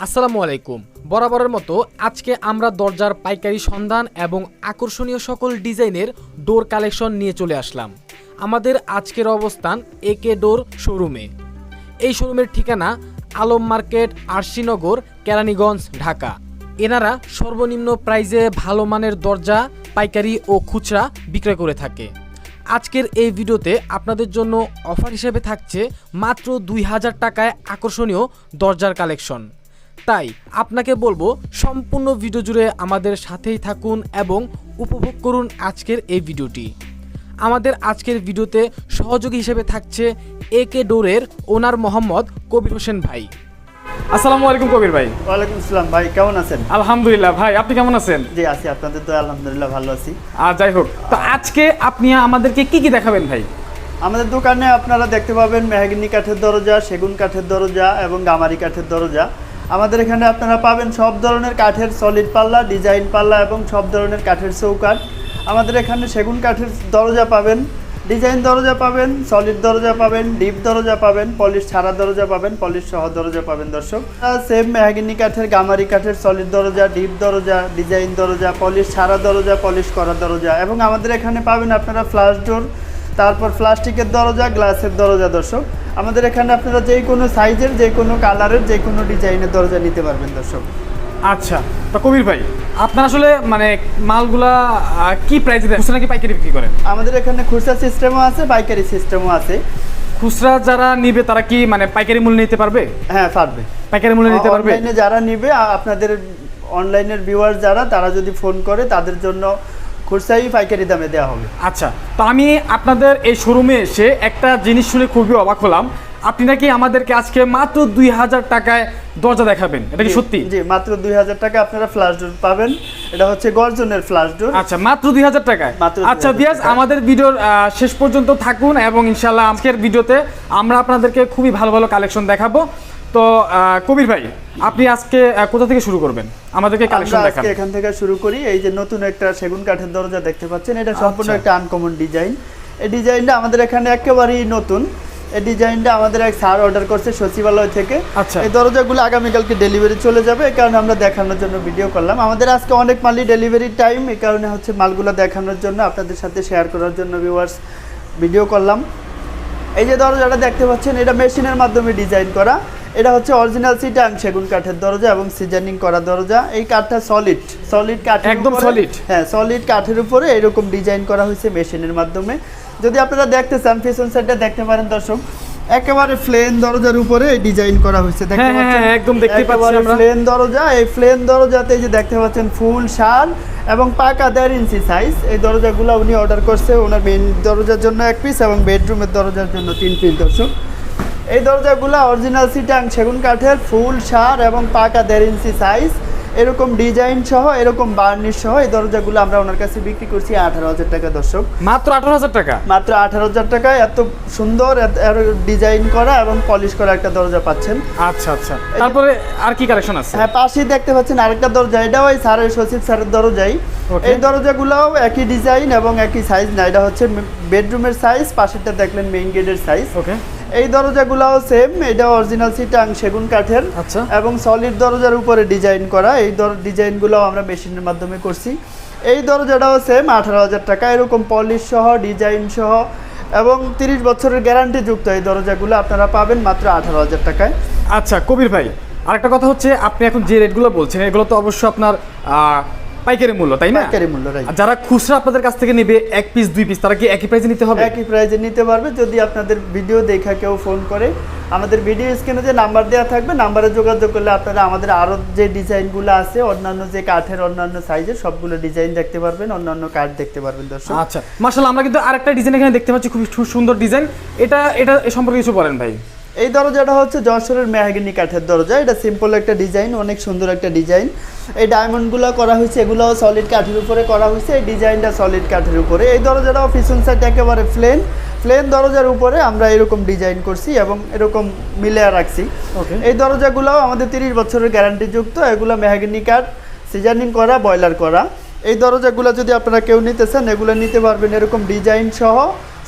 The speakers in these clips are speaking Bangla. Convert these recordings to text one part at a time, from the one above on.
আসসালামু আলাইকুম। বরাবরের মতো আজকে আমরা দরজার পাইকারি সন্ধান এবং আকর্ষণীয় সকল ডিজাইনের ডোর কালেকশন নিয়ে চলে আসলাম। আমাদের আজকের অবস্থান একে ডোর শোরুমে। এই শোরুমের ঠিকানা আলম মার্কেট, আরশিনগর, কেরানীগঞ্জ, ঢাকা। এনারা সর্বনিম্ন প্রাইজে ভালো মানের দরজা, পাইকারি ও খুচরা বিক্রয় করে থাকে। আজকের এই ভিডিওতে আপনাদের জন্য অফার হিসেবে থাকছে মাত্র দুই হাজার টাকায় আকর্ষণীয় দরজার কালেকশন। তাই আপনাকে বলব সম্পূর্ণ ভিডিও জুড়ে আমাদের সাথেই থাকুন এবং উপভোগ করুন আজকের এই ভিডিওটি। আমাদের আজকের ভিডিওতে সহযোগী হিসেবে থাকছে এ কে ডোরের ওনার মোহাম্মদ কবির হোসেন ভাই। আসসালামু আলাইকুম কবির ভাই। ওয়ালাইকুম আসসালাম ভাই কেমন আছেন? আলহামদুলিল্লাহ ভাই আপনি কেমন আছেন? জি আছি আপনাদের তো আলহামদুলিল্লাহ ভালো আছি। আর যাই হোক তো আজকে আপনি আমাদেরকে কি কি দেখাবেন ভাই? আমাদের দোকানে আপনারা দেখতে পাবেন মেহাগিনি কাঠের দরজা সেগুন কাঠের দরজা এবং গামারি কাঠের দরজা। আমাদের এখানে আপনারা পাবেন সব ধরনের কাঠের সলিড পাল্লা ডিজাইন পাল্লা এবং সব ধরনের কাঠের চৌকাঠ। আমাদের এখানে সেগুন কাঠের দরজা পাবেন ডিজাইন দরজা পাবেন সলিড দরজা পাবেন ডিপ দরজা পাবেন পলিশ ছাড়া দরজা পাবেন পলিশ সহ দরজা পাবেন দর্শক। সেম মেহাগিনি কাঠের, গামারি কাঠের সলিড দরজা ডিপ দরজা ডিজাইন দরজা পলিশ ছাড়া দরজা পলিশ করা দরজা। এবং আমাদের এখানে পাবেন আপনারা ফ্লাশ ডোর তারপর প্লাস্টিকের দরজা গ্লাসের দরজা দর্শক। আমাদের এখানে আপনারা যে কোনো সাইজের যে কোনো কালারের যে কোনো ডিজাইনের দরজা নিতে পারবেন দর্শক। আচ্ছা তো কবির ভাই আপনার আসলে মানে মালগুলা কি প্রাইসে দেন খুচরা নাকি পাইকারি বিক্রি করেন? আমাদের এখানে খুচরা সিস্টেমও আছে পাইকারি সিস্টেমও আছে। খুচরা যারা নিবে তারা কি মানে পাইকারি মূল্য নিতে পারবে? হ্যাঁ পারবে। পাইকারি মূল্য নিতে পারবে? অনলাইনে যারা নিবে আপনাদের অনলাইনের ভিউয়ার যারা তারা যদি ফোন করে তাদের জন্য খুচরাই পাইকারি দামে দেওয়া হবে। আচ্ছা তো আমি আপনাদের এই শোরুমে এসে একটা জিনিস শুনে খুবই অবাক হলাম। আপনি নাকি আমাদেরকে আজকে মাত্র দুই হাজার টাকায় দরজা দেখাবেন এটা কি সত্যি? জি মাত্র দুই হাজার টাকা আপনারা ফ্ল্যাশ ডোর পাবেন। এটা হচ্ছে গর্জনের ফ্ল্যাশ ডোর আচ্ছা মাত্র দুই হাজার টাকায়? আচ্ছা 2000 দিয়াজ আমাদের ভিডিওর শেষ পর্যন্ত থাকুন এবং ইনশাল্লাহ আজকের ভিডিওতে আমরা আপনাদেরকে খুবই ভালো ভালো কালেকশন দেখাবো। তো কবির ভাই আপনি আজকে কোথা থেকে শুরু করবেন? আমাদেরকে কালেকশন দেখান আজকে এখান থেকে শুরু করি। এই যে নতুন একটা সেগুন কাঠের দরজা দেখতে পাচ্ছেন এটা সম্পূর্ণ আচ্ছা। একটা আনকমন ডিজাইন এই ডিজাইনটা আমাদের এখানে একেবারেই নতুন। এই ডিজাইনটা আমাদের এক স্যার অর্ডার করছে সচিবালয় থেকে। আচ্ছা। এই দরজাগুলো আগামীকালকে ডেলিভারি চলে যাবে এই কারণে আমরা দেখানোর জন্য ভিডিও করলাম। আমাদের আজকে অনেক মালই ডেলিভারি টাইম এই কারণে হচ্ছে মালগুলো দেখানোর জন্য আপনাদের সাথে শেয়ার করার জন্য ভিউয়ার্স ভিডিও করলাম। এই যে দরজাটা দেখতে পাচ্ছেন এটা মেশিনের মাধ্যমে ডিজাইন করা। এটা হচ্ছে অরিজিনাল সিটাং সেগুন কাঠের দরজা এবং সিজনিং করা দরজা। এই কাঠটা সলিড সলিড কাঠ একদম সলিড হ্যাঁ সলিড কাঠের উপরে এরকম ডিজাইন করা হয়েছে মেশিনের মাধ্যমে। যদি আপনারা দেখতে চান পিছন সাইডটা দেখতে পারেন দর্শক একেবারে প্লেন দরজার উপরে এই ডিজাইন করা হয়েছে। দেখতে হ্যাঁ, হ্যাঁ, পাচ্ছেন? হ্যাঁ, একদম দেখতে পাচ্ছি আমরা। প্লেন দরজা। এই প্লেন দরজাতে যে দেখতে পাচ্ছেন ফুল শাল এবং পাকা দেড় ইঞ্চি সাইজ এই দরজাগুলো উনি অর্ডার করছে ওনার মেন দরজার জন্য এক পিস এবং বেডরুমের দরজার জন্য তিন পিস দর্শক এই দরজাগুলো অরিজিনাল সিটাং সেগুন কাঠের ফুল সার এবং পাকা দেড় ইঞ্চি সাইজ এরকম ডিজাইন সহ এরকম বার্নিশ সহ এই দরজাগুলো আমরা ওনার কাছে বিক্রি করছি আঠারো হাজার টাকা দর্শক। মাত্র আঠারো হাজার টাকা? মাত্র আঠারো হাজার টাকায় এত সুন্দর ডিজাইন করা এবং পলিশ করা একটা দরজা পাচ্ছেন। আচ্ছা আচ্ছা। তারপরে আর কি কালেকশন আছে? হ্যাঁ পাশেই দেখতে পাচ্ছেন আরেকটা দরজা এটাও ওই স্যারের সচিব স্যারের দরজাই। এই দরজাগুলোও একই ডিজাইন এবং একই সাইজ না এটা হচ্ছে বেডরুমের সাইজ পাশেরটা দেখলেন মেইন গেটের সাইজ ওকে এই দরজাগুলোও সেম এটা অরিজিনাল সিটাং সেগুন কাঠের আচ্ছা। এবং সলিড দরজার উপরে ডিজাইন করা। এই ডিজাইনগুলো আমরা মেশিনের মাধ্যমে করছি। এই দরজাটাও সেম আঠারো হাজার টাকা। এরকম পলিশ সহ ডিজাইন সহ এবং তিরিশ বছরের গ্যারান্টি যুক্ত এই দরজাগুলো আপনারা পাবেন মাত্র আঠারো হাজার টাকায়। আচ্ছা কবির ভাই আরেকটা কথা হচ্ছে আপনি এখন যে রেটগুলো বলছেন এগুলো তো অবশ্যই আপনার পাইকারি মূল্য তাই না? পাইকারি মূল্য যারা খুচরা আপনাদের কাছ থেকে নেবে এক পিস দুই পিস তারা কি একই প্রাইসে নিতে হবে? একই প্রাইজে নিতে পারবে। যদি আপনাদের ভিডিও দেখা কেউ ফোন করে আমাদের ভিডিও স্ক্রিনে যে নাম্বার দেওয়া থাকবে নাম্বারে যোগাযোগ করলে আপনারা আমাদের আরও যে ডিজাইনগুলো আছে অন্যান্য যে কাঠের অন্যান্য সাইজের সবগুলো ডিজাইন দেখতে পারবেন অন্যান্য কাঠ দেখতে পারবেন দর্শক। আচ্ছা মার্শাল্লাহ আমরা কিন্তু আরেকটা ডিজাইন এখানে দেখতে পাচ্ছি খুবই সু- সুন্দর ডিজাইন এটা এটা সম্পর্কে কিছু বলেন ভাই। এই দরজাটা হচ্ছে যশোরের মেহাগিনি কাঠের দরজা। এটা সিম্পল একটা ডিজাইন অনেক সুন্দর একটা ডিজাইন এই ডায়মন্ডগুলো করা হয়েছে এগুলোও সলিড কাঠের উপরে করা হয়েছে এই ডিজাইনটা সলিড কাঠের উপরে। এই দরজাটাও পিছন সাইড একেবারে প্লেন প্লেন দরজার উপরে আমরা এরকম ডিজাইন করছি এবং এরকম মিলে রাখছি. এই দরজাগুলোও আমাদের তিরিশ বছরের গ্যারান্টি যুক্ত এগুলো মেহাগিনি কাঠ সিজনিং করা বয়লার করা। এই দরজাগুলো যদি আপনারা কেউ নিতে চান এগুলো নিতে পারবেন এরকম ডিজাইন সহ।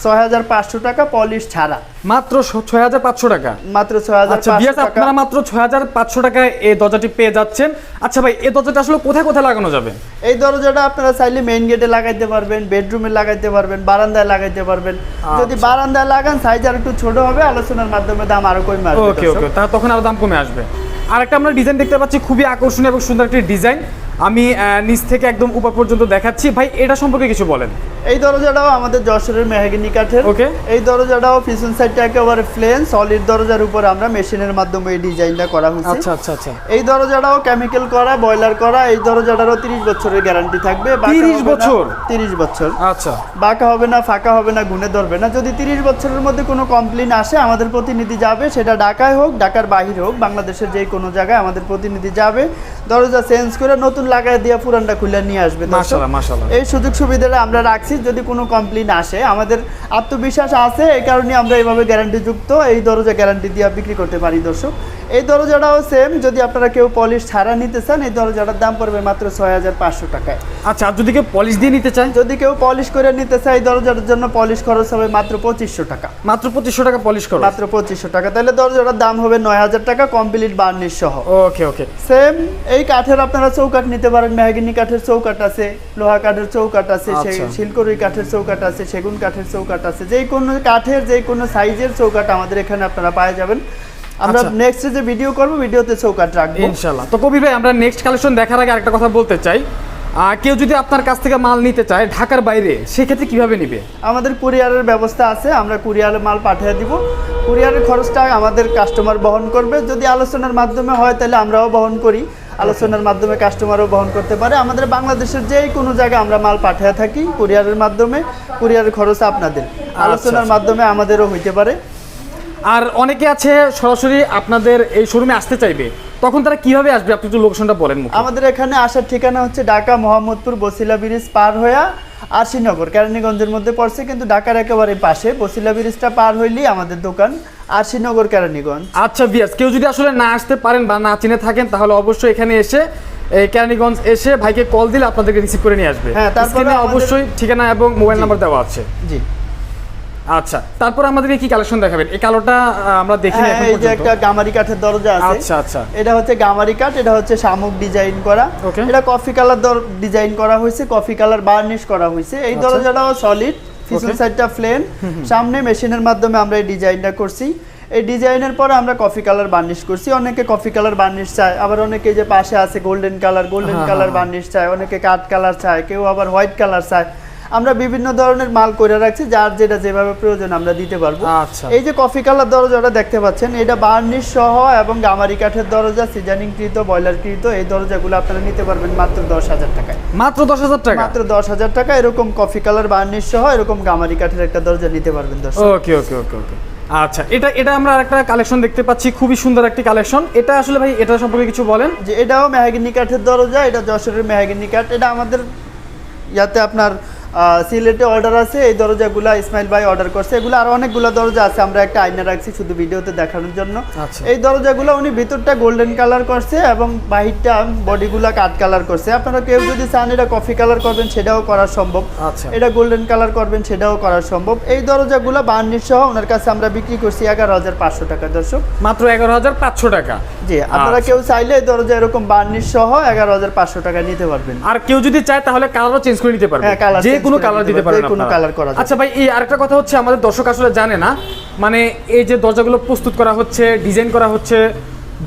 ছয় হাজার পাঁচশো টাকা পলিশ ছাড়া। মাত্র ছয় হাজার পাঁচশো টাকা। মাত্র ছয় হাজার আচ্ছা পাঁচশো বিয়াস আপনারা মাত্র ছয় হাজার পাঁচশো টাকায় এই দরজাটি পেয়ে যাচ্ছেন। আচ্ছা ভাই এই দরজাটা আসলে কোথায় কোথায় লাগানো যাবে? এই দরজাটা আপনারা চাইলে মেইন গেটে লাগাইতে পারবেন বেডরুমে লাগাইতে পারবেন বারান্দায় লাগাইতে পারবেন। যদি আচ্ছা। বারান্দায় লাগান সাইজ আর একটু ছোট হবে আলোচনার মাধ্যমে দাম আরও কমে আসবে ওকে ওকে তখন আরও দাম কমে আসবে। আর একটা আমরা ডিজাইন দেখতে পাচ্ছি খুবই আকর্ষণীয় এবং সুন্দর একটি ডিজাইন আমি নিচ থেকে একদম উপর পর্যন্ত দেখাচ্ছি। ভাই এটা সম্পর্কে কিছু বলেন। এই দরজাটাও আমাদের যশোরের মেহাগিনি কাঠের। ওকে। এই দরজাটাও পিছন সাইডটা একেবারে প্লেন সলিড দরজার উপর আমরা মেশিনের মাধ্যমে এই ডিজাইনটা করা হয়েছে। আচ্ছা আচ্ছা আচ্ছা। এই দরজাটাও কেমিক্যাল করা বয়লার করা এই দরজাটারও তিরিশ বছরের গ্যারান্টি থাকবে। বাঁকা 30 বছর? 30 বছর। আচ্ছা। বাঁকা হবে না ফাঁকা হবে না গুনে ধরবে না। যদি তিরিশ বছরের মধ্যে কোনো কমপ্লেন আসে আমাদের প্রতিনিধি যাবে সেটা ঢাকায় হোক ঢাকার বাহির হোক বাংলাদেশের যে কোনো জায়গায় আমাদের প্রতিনিধি যাবে। দরজা চেঞ্জ করে নতুন লাগাই দিয়ে পুরানটা খুলে নিয়ে আসবে। মাশাআল্লাহ, মাশাআল্লাহ। এই সুযোগ সুবিধাটা আমরা রাখছি যদি কোনো কমপ্লেন আসে আমাদের আত্মবিশ্বাস আছে এই কারণে আমরা এইভাবে গ্যারান্টি যুক্ত এই দরজা গ্যারান্টি দিয়ে বিক্রি করতে পারি দর্শক। এই দরজাটাও সেম যদি আপনারা কেউ পলিশ ছাড়া নিতে চান এই দরজাটার দাম পড়বে মাত্র ছয় হাজার পাঁচশো টাকায়। আচ্ছা আর যদি কেউ পলিশ দিয়ে নিতে চায়? যদি কেউ পলিশ করে নিতে চায় এই দরজার জন্য পলিশ খরচ হবে মাত্র পঁচিশশো টাকা। মাত্র পঁচিশশো টাকা পলিশ করো মাত্র পঁচিশশো টাকা। তাহলে দরজাটার দাম হবে নয় হাজার টাকা কমপ্লিট বার্নিশ সহ। ওকে ওকে সেম এই কাঠের আপনারা চৌকাঠ নিতে পারেন মেহাগিনি কাঠের চৌকাঠ আছে লোহা কাঠের চৌকাঠ আছে আচ্ছা। কাঠের চৌকাঠ আছে সেগুন কাঠের চৌকাঠ আছে যে কোনো কাঠের যে কোনো সাইজের চৌকাঠ আমাদের এখানে আপনারা পাওয়া যাবেন। আমরা আচ্ছা। নেক্সট যে ভিডিও করব ভিডিওতে চৌকাঠ রাখব। ইনশাল্লাহ তো কবির ভাই আমরা নেক্সট কালেকশন দেখার আগে একটা কথা বলতে চাই। আহ, কেউ যদি আপনার কাছ থেকে মাল নিতে চায় ঢাকার বাইরে সেক্ষেত্রে কীভাবে নিবে? আমাদের কুরিয়ারের ব্যবস্থা আছে আমরা কুরিয়ারে মাল পাঠিয়ে দিব। কুরিয়ারের খরচটা আমাদের কাস্টমার বহন করবে। যদি আলোচনার মাধ্যমে হয় তাহলে আমরাও বহন করি। আলোচনার মাধ্যমে কাস্টমারও বহন করতে পারে। আমাদের বাংলাদেশের যে কোনো জায়গায় আমরা মাল পাঠিয়ে থাকি কুরিয়ারের মাধ্যমে। কুরিয়ারের খরচ আপনাদের। আলোচনার আচ্ছা। মাধ্যমে আমাদেরও হইতে পারে। আর অনেকে আছে সরাসরি আপনাদের এই শোরুমে আসতে চাইবে। তখন তারা কীভাবে আসবে? আপনি একটু লোকেশনটা বলেন আমাদের এখানে আসার ঠিকানা হচ্ছে ঢাকা মোহাম্মদপুর বসিলা ব্রিজ পার হইয়া আরশিনগর। কেরানীগঞ্জের মধ্যে পড়ছে কিন্তু ঢাকার একেবারে পাশে। বসিলা ব্রিজটা পার হইলেই আমাদের দোকান আরশিনগর কেরানীগঞ্জ। আচ্ছা বিয়াস কেউ যদি আসলে না আসতে পারেন বা না চিনে থাকেন তাহলে অবশ্যই এখানে এসে এই কেরানীগঞ্জ এসে ভাইকে কল দিলে আপনাদেরকে রিসিভ করে নিয়ে আসবে। হ্যাঁ, তারপরে অবশ্যই ঠিকানা এবং মোবাইল নাম্বার দেওয়া আছে। জি। আচ্ছা তারপর আমাদেরকে কি কালেকশন দেখাবেন? এই কালোটা আমরা দেখিনি হ্যাঁ এখন এই যে একটা গামারি কাঠের দরজা আছে। আচ্ছা আচ্ছা। এটা হচ্ছে গামারি কাঠ এটা হচ্ছে শামুক ডিজাইন করা। এটা কফি কালার ডিজাইন করা হয়েছে কফি কালার বার্নিশ করা হয়েছে। এই আচ্ছা। দরজাটাও সলিড পিছন সাইডটা প্লেন সামনে মেশিনের মাধ্যমে আমরা এই ডিজাইনটা করছি। এই ডিজাইনের পরে আমরা কফি কালার বার্নিশ করছি। অনেকে কফি কালার বার্নিশ চায় আবার অনেকে যে পাশে আছে golden colour golden colour. Varnish চায় অনেকে কাঠ কালার চায় কেউ আবার হোয়াইট কালার চায়। আমরা বিভিন্ন ধরনের মাল করে রাখছি যার যেটা যেভাবে প্রয়োজন আমরা দিতে পারব। আচ্ছা। এই যে কফি কালার দরজাটা দেখতে পাচ্ছেন এটা বার্নিশ সহ এবং গামারি কাঠের দরজা সিজনিং কৃত বয়লার কৃত এই দরজাগুলো আপনারা নিতে পারবেন মাত্র দশ হাজার টাকায়। মাত্র দশ হাজার টাকা? মাত্র দশ হাজার টাকা এরকম কফি কালার বার্নিশ সহ এরকম গামারি কাঠের একটা দরজা নিতে পারবেন দর্শক। ওকে ওকে ওকে ওকে। আচ্ছা এটা এটা আমরা একটা কালেকশন দেখতে পাচ্ছি খুবই সুন্দর একটি কালেকশন। এটা আসলে ভাই এটা সম্পর্কে কিছু বলেন? যে এটাও মেহাগিনি কাঠের দরজা এটা যশোরের মেহাগিনি কাঠ। এটা আমাদের ইয়াতে আপনার সিলেটে অর্ডার আছে এই দরজাগুলো ইসমাইল ভাই অর্ডার করছে। এগুলো আর অনেকগুলো দরজা আছে আমরা একটা আয়না রাখছি শুধু ভিডিওতে দেখানোর জন্য। আচ্ছা। এই দরজাগুলো উনি ভিতরটা গোল্ডেন কালার করছে এবং বাহিরটা বডিগুলো কাঠ কালার করছে। আপনারা কেউ যদি চান এটা কফি কালার করবেন সেটাও করা সম্ভব। আচ্ছা। এটা গোল্ডেন কালার করবেন সেটাও করা সম্ভব। এই দরজাগুলো বার্নিশ সহ ওনার কাছে আমরা বিক্রি করছি এগারো হাজার পাঁচশো টাকা দর্শক। মাত্র এগারো হাজার পাঁচশো টাকা। জি আপনারা আচ্ছা। কেউ চাইলে এই দরজা এরকম বার্নিশ সহ এগারো হাজার পাঁচশো টাকা নিতে পারবেন। আর কেউ যদি চায় তাহলে কালারও চেঞ্জ করে নিতে পারবে হ্যাঁ, যে কোনো কালার দিতে পারবে, কোনো আপনারা। colour করা আচ্ছা ভাই এই আরেকটা কথা হচ্ছে আমাদের দর্শক আসলে জানে না। মানে এই যে দরজাগুলো প্রস্তুত করা হচ্ছে ডিজাইন করা হচ্ছে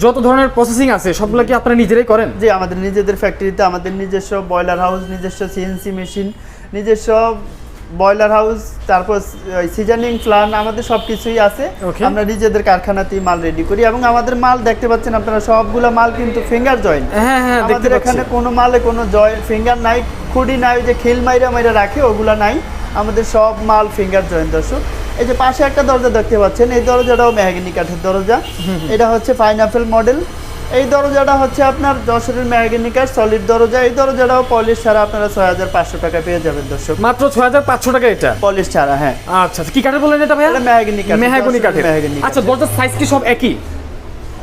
যত ধরনের প্রসেসিং আছে সবগুলো কি আপনারা নিজেরাই করেন? যে আমাদের নিজেদের ফ্যাক্টরিতে আমাদের নিজস্ব বয়লার হাউস নিজস্ব সিএনসি মেশিন নিজস্ব বয়লার হাউস তারপর সিজনিং প্ল্যান আমাদের সব কিছুই আছে. আমরা নিজেদের কারখানাতেই মাল রেডি করি এবং আমাদের মাল দেখতে পাচ্ছেন আপনারা সবগুলা মাল কিন্তু ফিঙ্গার জয়েন্ট হ্যাঁ হ্যাঁ দেখতে আমাদের এখানে কোনো মালে কোনো জয় ফিঙ্গার নাই খুঁড়ি নাই যে খিল মাইরা মাইরা রাখে ওগুলা নাই। আমাদের সব মাল ফিঙ্গার জয়েন দর্শক। এই যে পাশে একটা দরজা দেখতে পাচ্ছেন এই দরজাটাও মেহাগিনি কাঠের দরজা। এটা হচ্ছে পাইনাপেল মডেল এই দরজাটা হচ্ছে আপনার যশোরের ম্যাগনিকার সলিড দরজা। এই দরজাটাও পলিশ ছাড়া আপনারা ছয় হাজার পাঁচশো টাকা পেয়ে যাবেন দর্শক। মাত্র ছয় হাজার পাঁচশো টাকা এটা? পলিশ ছাড়া হ্যাঁ। আচ্ছা আচ্ছা, কি কাঠে বললেন এটা এটা মেহাগিনি কাঠ মেহাগনি আচ্ছা দরজার সাইজ কি সব একই?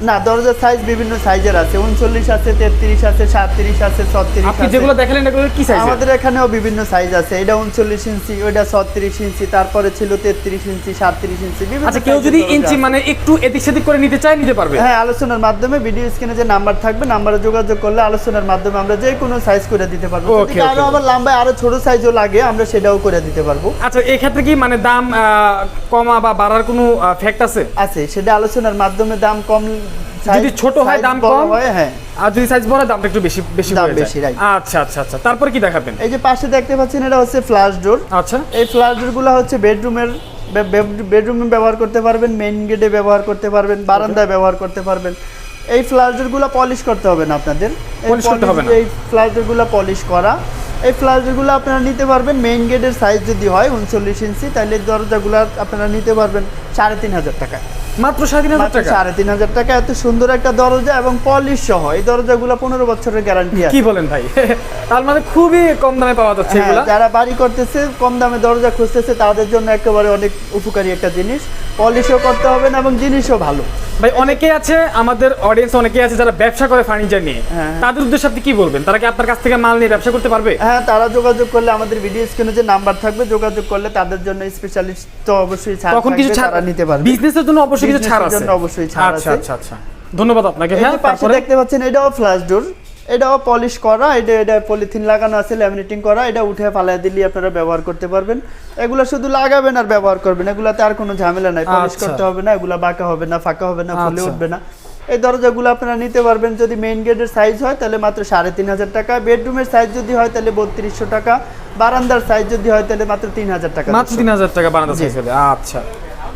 না দরজার সাইজ বিভিন্ন সাইজের আছে। উনচল্লিশ আছে তেত্রিশ আছে সাতত্রিশ আছে ছত্রিশ আপনি যেগুলো দেখালেন এগুলো কি সাইজ আমাদের এখানেও বিভিন্ন সাইজ আছে। এটা উনচল্লিশ ইঞ্চি ওইটা ছত্রিশ ইঞ্চি তারপরে ছিল তেত্রিশ ইঞ্চি সাতত্রিশ ইঞ্চি বিভিন্ন আচ্ছা কেউ যদি ইঞ্চি মানে একটু এদিক সেদিক করে নিতে চায় নিতে পারবে। হ্যাঁ আলোচনার মাধ্যমে ভিডিও স্ক্রিনে যে নাম্বার থাকবে নাম্বারে যোগাযোগ করলে আলোচনার মাধ্যমে আমরা যে কোনো সাইজ করে দিতে পারব। আরও আবার লম্বায় আরও ছোট সাইজও লাগে আমরা সেটাও করে দিতে পারব। আচ্ছা এই ক্ষেত্রে কি মানে দাম আহ, কমা বা বাড়ার কোনো ফ্যাক্ট আছে? আছে সেটা আলোচনার মাধ্যমে দাম কম যদি ছোট হয় দাম কম? হয় আর যদি সাইজ বড় দামটা একটু বেশি বেশি দাম বেশি. আচ্ছা আচ্ছা আচ্ছা। তারপরে কি দেখাবেন? এই যে পাশে দেখতে পাচ্ছেন এটা হচ্ছে ফ্লাশ ডোর আচ্ছা। এই ফ্লাশ ডোরগুলো হচ্ছে বেডরুমের বেডরুমে ব্যবহার করতে পারবেন মেইন গেটে ব্যবহার করতে পারবেন বারান্দায় ব্যবহার করতে পারবেন। এই ফ্লাশ ডোরগুলো পলিশ করতে হবে না আপনাদের। এই ডোরগুলো পলিশ করা। এই ফ্লাশ ডোরগুলো আপনারা নিতে পারবেন মেইন গেটের সাইজ যদি হয় উনচল্লিশ ইঞ্চি তাহলে দরজাগুলো আপনারা নিতে পারবেন। সাড়ে তিন হাজার টাকা। মাত্র সাড়ে তিন হাজার টাকা? সাড়ে তিন হাজার টাকা এত সুন্দর একটা দরজা এবং পলিশ সহ। এই দরজাগুলো পনেরো বছরের গ্যারান্টি কি বলেন ভাই? তার মানে খুবই কম দামে পাওয়া যাচ্ছে হ্যাঁ, যারা বাড়ি করতেছে কম দামে দরজা খুঁজতেছে তাদের জন্য একেবারে অনেক উপকারী একটা জিনিস। পলিশও করতে হবে না এবং জিনিসও ভালো। ভাই অনেকেই আছে আমাদের অডিয়েন্স অনেকেই আছে যারা ব্যবসা করে ফার্নিচার নিয়ে। হ্যাঁ। তাদের উদ্দেশ্যে আপনি কি বলবেন? তারা কি আপনার কাছ থেকে মাল নিয়ে ব্যবসা করতে পারবে? হ্যাঁ তারা যোগাযোগ করলে আমাদের ভিডিও স্ক্রিনে যে নাম্বার থাকবে যোগাযোগ করলে তাদের জন্য স্পেশালিস্ট তো অবশ্যই তখন কিছু নিতে পারবে। বিজনেসের জন্য অবশ্যই কিছু ছাড় আছে। জন্য অবশ্যই ছাড় আচ্ছা আছে। আচ্ছা আচ্ছা। ধন্যবাদ আপনাকে। হ্যাঁ তারপরে? দেখতে পাচ্ছেন এটাও ফ্লাশ ডোর এটাও পলিশ করা এটা এটা পলিথিন লাগানো আছে ল্যামিনেটিং করা এটা উঠে ফালাই দিলে আপনারা ব্যবহার করতে পারবেন। এগুলো শুধু লাগাবেন আর ব্যবহার করবেন এগুলাতে আর কোনো ঝামেলা নাই। পলিশ আচ্ছা। করতে হবে না এগুলা বাঁকা হবে না ফাঁকা হবে না ফুলে আচ্ছা। উঠবে না। এই দরজাগুলো আপনারা নিতে পারবেন যদি মেইন গেটের সাইজ হয় তাহলে মাত্র সাড়ে তিন হাজার টাকা। বেডরুমের সাইজ যদি হয় তাহলে বত্রিশশো টাকা। বারান্দার সাইজ যদি হয় তাহলে মাত্র তিন হাজার টাকা মাত্র তিন হাজার টাকা বানাতে জি। চাইছিল আচ্ছা।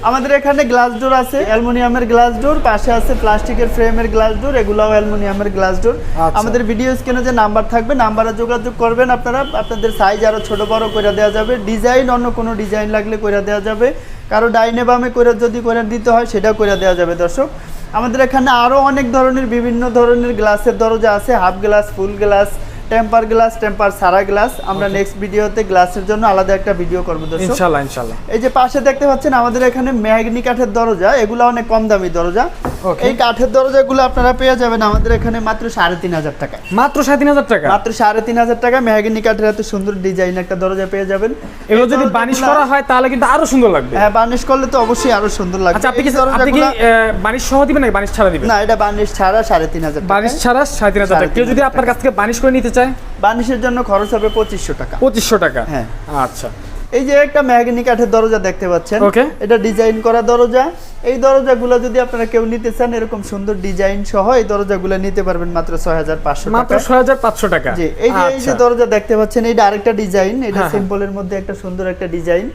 আমাদের এখানে গ্লাস ডোর আছে অ্যালুমিনিয়ামের গ্লাস ডোর পাশে আছে প্লাস্টিকের ফ্রেমের গ্লাস ডোর এগুলাও অ্যালুমিনিয়ামের গ্লাস ডোর। আচ্ছা। আমাদের ভিডিও স্ক্রিনে যে নাম্বার থাকবে নাম্বারে যোগাযোগ করবেন আপনারা আপনাদের সাইজ আরও ছোট বড় করে দেওয়া যাবে। ডিজাইন অন্য কোনো ডিজাইন লাগলে করে দেওয়া যাবে। কারও ডাইনে বামে করে যদি করে দিতে হয় সেটাও করে দেওয়া যাবে দর্শক। আমাদের এখানে আরও অনেক ধরনের বিভিন্ন ধরনের গ্লাসের দরজা আছে half glass full glass temper glass temper সারা গ্লাস আমরা নেক্সট ভিডিওতে গ্লাসের জন্য আলাদা একটা ভিডিও করব ইনশাল্লাহ ইনশাল্লাহ। এই যে পাশে দেখতে পাচ্ছেন আমাদের এখানে মেহগনি কাঠের দরজা এগুলো অনেক কম দামি দরজা। এই কাঠের দরজাগুলো আপনারা পেয়ে যাবেন আমাদের এখানে মাত্র সাড়ে তিন হাজার টাকা। মাত্র সাড়ে তিন হাজার টাকা? মাত্র সাড়ে তিন হাজার টাকা মেহগনি কাঠের এত সুন্দর ডিজাইন একটা দরজা পেয়ে যাবেন। এগুলো যদি বানিশ করা হয় তাহলে কিন্তু আরও সুন্দর লাগবে। হ্যাঁ বানিশ করলে তো অবশ্যই আরও সুন্দর লাগবে। আচ্ছা আপনি কি আপনি কি বানিশ সহ দিবেন নাকি বানিশ ছাড়া দিবেন? না এটা বানিশ ছাড়া সাড়ে তিন হাজার বানিশ ছাড়া সাড়ে তিন হাজার টাকা। কেউ যদি আপনার কাছ থেকে বানিশ করে নিতে চায় বার্নিশের জন্য খরচ হবে পঁচিশশো টাকা। পঁচিশশো টাকা? হ্যাঁ। আচ্ছা। এই যে একটা মেহগনি কাঠের দরজা দেখতে পাচ্ছেন. এটা ডিজাইন করা দরজা। এই দরজাগুলো যদি আপনারা কেউ নিতে চান এরকম সুন্দর ডিজাইন সহ এই দরজাগুলো নিতে পারবেন মাত্র ছয় হাজার পাঁচশো মাত্র টাকা। ছয় হাজার পাঁচশো টাকা? জি এই যে এই যে আচ্ছা। দরজা দেখতে পাচ্ছেন এইটা আরেকটা ডিজাইন। এটা হ্যাঁ, হ্যাঁ। সিম্পলের মধ্যে একটা সুন্দর একটা ডিজাইন।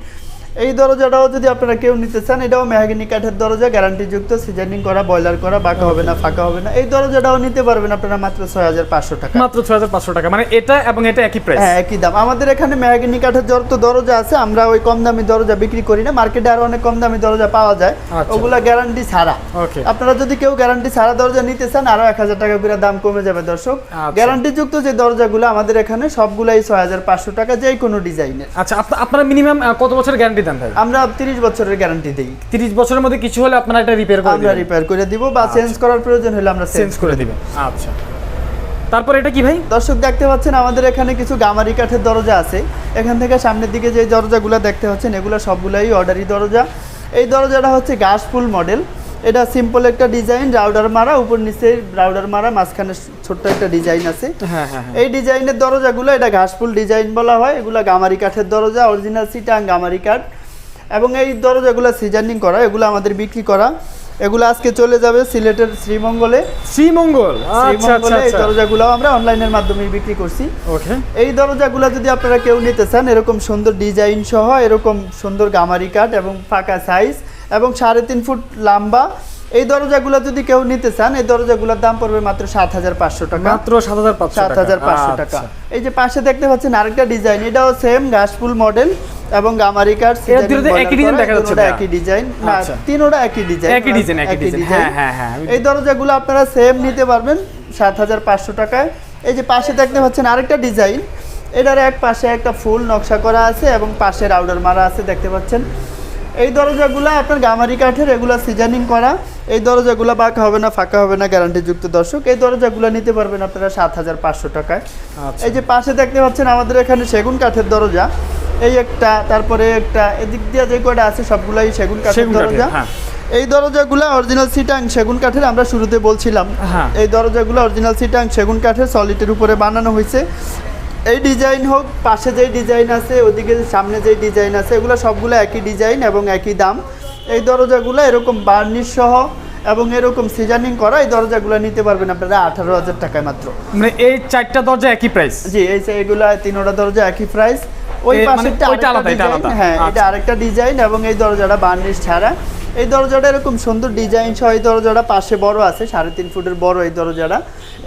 এই দরজাটাও যদি আপনারা কেউ নিতে চান এটাও মেহাগিনি কাঠের দরজা গ্যারান্টি যুক্ত সিজনিং করা বয়লার করা বাঁকা হবে না ফাঁকা হবে না এই দরজাটাও নিতে পারবেন আপনারা মাত্র ছয় হাজার পাঁচশো টাকা। মাত্র ছয় হাজার পাঁচশো টাকা মানে এটা এবং এটা একই প্রাইস হ্যাঁ একই দাম। আমাদের এখানে মেহাগিনি কাঠের যত দরজা আছে আমরা ওই কম দামি দরজা বিক্রি করি না মার্কেটে আরও অনেক কম দামি দরজা পাওয়া যায়। আচ্ছা। ওগুলা গ্যারান্টি ছাড়া। ওকে আপনারা যদি কেউ গ্যারান্টি ছাড়া দরজা নিতে চান আরও এক হাজার টাকা করে দাম কমে যাবে দর্শক। আচ্ছা। গ্যারান্টি যুক্ত যে দরজাগুলো আমাদের এখানে সবগুলাই ছয় হাজার পাঁচশো টাকা যে কোনো ডিজাইনের আচ্ছা আপ- আপনারা মিনিমাম কত বছর গ্যারান্টি দেন ভাই। আমরা তিরিশ বছরের গ্যারান্টি দিই। তিরিশ বছরের মধ্যে কিছু হলে আপনারা এটা রিপেয়ার করে আমরা রিপেয়ার করে দিব বা চেঞ্জ করার প্রয়োজন হলে আমরা চেঞ্জ করে দিবেন। আচ্ছা। তারপর এটা কি ভাই? দর্শক দেখতে পাচ্ছেন আমাদের এখানে কিছু গামারি কাঠের দরজা আছে। এখান থেকে সামনের দিকে যে দরজাগুলো দেখতে পাচ্ছেন এগুলো সবগুলাই অর্ডারি দরজা। এই দরজাটা হচ্ছে গাছ ফুল মডেল এটা সিম্পল একটা ডিজাইন রাউডার মারা উপর নিচে রাউডার মারা মাঝখানে ছোট্ট একটা ডিজাইন আছে। হ্যাঁ হ্যাঁ হ্যাঁ। এই ডিজাইনের দরজাগুলো এটা ঘাসফুল ডিজাইন বলা হয়। এগুলো গামারি কাঠের দরজা অরিজিনাল সিটাং গামারি কাঠ। এবং এই দরজাগুলো সিজনিং করা এগুলো আমাদের বিক্রি করা। এগুলো আজকে চলে যাবে সিলেটের শ্রীমঙ্গলে। শ্রীমঙ্গল? আচ্ছা আচ্ছা শ্রীমঙ্গলে এই আচ্ছা দরজাগুলো আমরা অনলাইনের মাধ্যমে বিক্রি করছি। ওকে। এই দরজাগুলো যদি আপনারা কেউ নিতে চান এরকম সুন্দর ডিজাইন সহ এরকম সুন্দর গামারি কাট এবং ফাঁকা সাইজ এবং সাড়ে তিন ফুট লম্বা এই দরজাগুলো যদি কেউ নিতে চান এই দরজাগুলোর দাম পড়বে মাত্র সাত হাজার পাঁচশো টাকা। মাত্র সাত হাজার সাত হাজার পাঁচশো টাকা। এই যে পাশে দেখতে পাচ্ছেন আরেকটা ডিজাইন এটাও সেম ঘাসফুল মডেল এবং দুটোতে একই ডিজাইন দেখা যাচ্ছে একই ডিজাইন না আচ্ছা। তিনোটা একই ডিজাইন একই ডিজাইন একই ডিজাইন হ্যাঁ হ্যাঁ হ্যাঁ। এই দরজাগুলো আপনারা সেম নিতে পারবেন সাত হাজার পাঁচশো টাকায়। এই যে পাশে দেখতে পাচ্ছেন আরেকটা ডিজাইন এটার এক পাশে একটা ফুল নকশা করা আছে এবং পাশে রাউডার মারা আছে দেখতে পাচ্ছেন। এই দরজাগুলো আপনার গামারি কাঠের এগুলো সিজনিং করা এই দরজাগুলো বাঁকা হবে না ফাঁকা হবে না গ্যারান্টিযুক্ত দর্শক। এই দরজাগুলো নিতে পারবেন আপনারা সাত হাজার পাঁচশো টাকায়। আচ্ছা। এই যে পাশে দেখতে পাচ্ছেন আমাদের এখানে সেগুন কাঠের দরজা। এই একটা তারপরে একটা এদিক দিয়ে যে কয়টা আছে সবগুলাই সেগুন কাঠের দরজা। হ্যাঁ। এই দরজাগুলো অরিজিনাল সিটাং সেগুন কাঠের আমরা শুরুতে বলছিলাম। হ্যাঁ। এই দরজাগুলো অরিজিনাল সিটাং সেগুন কাঠের সলিটের উপরে বানানো হয়েছে। এই ডিজাইন হোক পাশে যেই ডিজাইন আছে ওদিকে সামনে যেই ডিজাইন আছে এগুলো সবগুলো একই ডিজাইন এবং একই দাম এই দরজাগুলো এরকম বার্নিশ সহ এবং এরকম সিজনিং করা এই দরজাগুলো নিতে পারবেন আপনারা আঠারো হাজার টাকায় মাত্র মানে এই চারটা দরজা একই প্রাইস জি এই যে এগুলো তিনোটা দরজা একই প্রাইস ওই মানে আলাদা। হ্যাঁ এটা আচ্ছা। আরেকটা ডিজাইন এবং এই দরজাটা বার্নিশ ছাড়া এই দরজাটা এরকম সুন্দর ডিজাইন সহ এই দরজাটা পাশে বড় আছে সাড়ে তিন ফুটের বড় এই দরজাটা।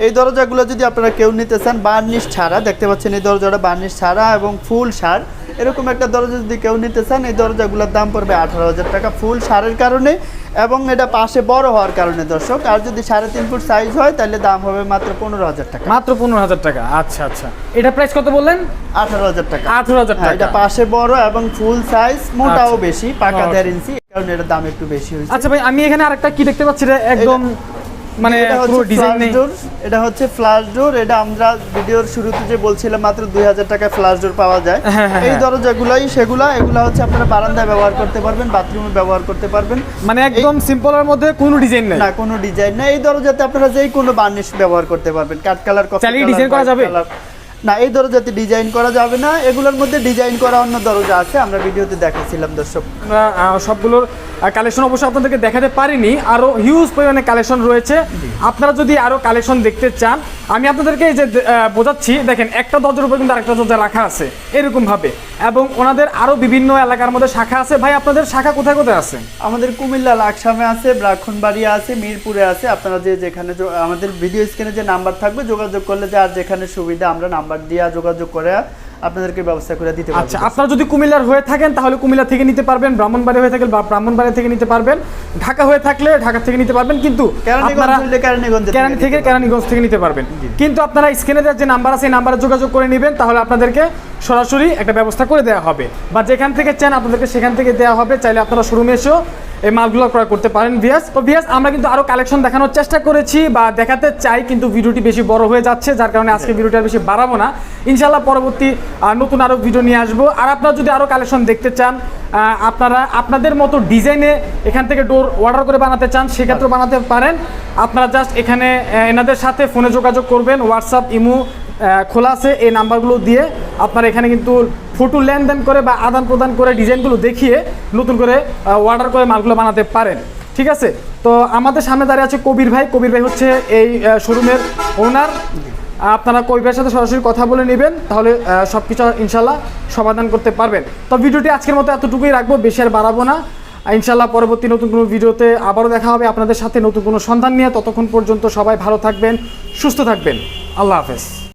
এই দরজাগুলো যদি আপনারা কেউ নিতে চান বার্নিশ ছাড়া দেখতে পাচ্ছেন এই দরজাটা বার্নিশ ছাড়া এবং ফুল সার। এরকম একটা দরজা যদি কেউ নিতে চান এই দরজাগুলোর দাম পড়বে আঠারো হাজার টাকা ফুল সারের কারণে এবং এটা পাশে বড় হওয়ার কারণে দর্শক। আর যদি সাড়ে তিন ফুট সাইজ হয় তাহলে দাম হবে মাত্র পনেরো হাজার টাকা। মাত্র পনেরো হাজার টাকা আচ্ছা আচ্ছা। এটা প্রাইস কত বললেন? আঠারো হাজার টাকা। আঠারো হাজার টাকা। এটা পাশে বড় এবং ফুল সাইজ মোটাও আচ্ছা। বেশি পাকা আচ্ছা। দেড় ইঞ্চি। কারণে এটার দাম একটু বেশি হয়েছে। আচ্ছা ভাই আমি এখানে আরেকটা কি দেখতে পাচ্ছি? একদম মানে পুরো ডিজাইন নেই এটা হচ্ছে ফ্লাশ ডোর এটা আমরা ভিডিওর শুরুতে যে বলছিলাম মাত্র দুই হাজার টাকায় ফ্লাশ ডোর পাওয়া যায়। হ্যাঁ, হ্যাঁ, এই হ্যাঁ। দরজাগুলাই সেগুলা এগুলা হচ্ছে আপনারা বারান্দায় ব্যবহার করতে পারবেন বাথরুমে ব্যবহার করতে পারবেন। মানে একদম সিম্পলের মধ্যে কোনো ডিজাইন নেই। না কোনো ডিজাইন না এই দরজাতে আপনারা যেই কোনো বার্নিশ ব্যবহার করতে পারবেন। কাঠ কালার কফি কালার, design করা যাবে? না এই দরজাতে ডিজাইন করা যাবে না। এগুলোর মধ্যে ডিজাইন করা অন্য দরজা আছে আমরা ভিডিওতে দেখাচ্ছিলাম দর্শক। আমরা সবগুলোর কালেকশন অবশ্যই আপনাদেরকে দেখাতে পারিনি আরও হিউজ পরিমাণে কালেকশন রয়েছে। আপনারা যদি আরও কালেকশন দেখতে চান আমি আপনাদেরকে এই যে বোঝাচ্ছি দেখেন একটা দরজার উপর কিন্তু আরেকটা দরজা রাখা আছে এরকমভাবে। এবং ওনাদের আরও বিভিন্ন এলাকার মধ্যে শাখা আছে। ভাই আপনাদের শাখা কোথায় কোথায় আছে? আমাদের কুমিল্লা লাকসামে আছে ব্রাহ্মণবাড়িয়া আছে মিরপুরে আছে। আপনারা যে যেখানে আমাদের ভিডিও স্ক্রিনে যে নাম্বার থাকবে যোগাযোগ করলে যে আর যেখানে সুবিধা আমরা নাম্বার দিয়ে যোগাযোগ করে আপনাদেরকে ব্যবস্থা করে দিতে আচ্ছা আপনারা যদি কুমিল্লার হয়ে থাকেন তাহলে কুমিল্লা থেকে নিতে পারবেন ব্রাহ্মণবাড়ি হয়ে থাকলে ব্রাহ্মণবাড়ি থেকে নিতে পারবেন ঢাকা হয়ে থাকলে ঢাকা থেকে নিতে পারবেন কিন্তু কেরানি থেকে কেরানীগঞ্জ থেকে নিতে পারবেন। কিন্তু আপনারা স্ক্রিনে দেওয়ার যে নাম্বার আছে এই নাম্বারে যোগাযোগ করে নেবেন তাহলে আপনাদেরকে সরাসরি একটা ব্যবস্থা করে দেওয়া হবে। বা যেখান থেকে চান আপনাদেরকে সেখান থেকে দেওয়া হবে। চাইলে আপনারা শোরুমে এসেও এই মালগুলো ক্রয় করতে পারেন ভিয়াস। তো ভিয়াস আমরা কিন্তু আরও কালেকশন দেখানোর চেষ্টা করেছি বা দেখাতে চাই কিন্তু ভিডিওটি বেশি বড় হয়ে যাচ্ছে যার কারণে আজকে ভিডিওটা আর বেশি বাড়াবো না। ইনশাল্লাহ পরবর্তী নতুন আরও ভিডিও নিয়ে আসব। আর আপনারা যদি আরও কালেকশন দেখতে চান আপনারা আপনাদের মতো ডিজাইনে এখান থেকে ডোর অর্ডার করে বানাতে চান সেক্ষেত্রে বানাতে পারেন। আপনারা জাস্ট এখানে এনাদের সাথে ফোনে যোগাযোগ করবেন হোয়াটসঅ্যাপ ইমো খোলা আছে, এই নাম্বারগুলো দিয়ে আপনারা এখানে কিন্তু ফটো লেনদেন করে বা আদান প্রদান করে ডিজাইনগুলো দেখিয়ে নতুন করে অর্ডার করে মালগুলো বানাতে পারেন। ঠিক আছে? তো আমাদের সামনে দাঁড়িয়ে আছে কবির ভাই। কবির ভাই হচ্ছে এই শোরুমের ওনার আপনারা কবির সাথে সরাসরি কথা বলে নেবেন, তাহলে সব কিছু ইনশাল্লাহ সমাধান করতে পারবেন। তো ভিডিওটি আজকের মতো এতটুকুই রাখব, বেশি আর বাড়াবো না। ইনশাল্লাহ পরবর্তী নতুন কোনো ভিডিওতে আবারও দেখা হবে। আপনাদের সাথে নতুন কোনো সন্ধান নিয়ে ততক্ষণ পর্যন্ত সবাই ভালো থাকবেন, সুস্থ থাকবেন। আল্লাহ হাফেজ।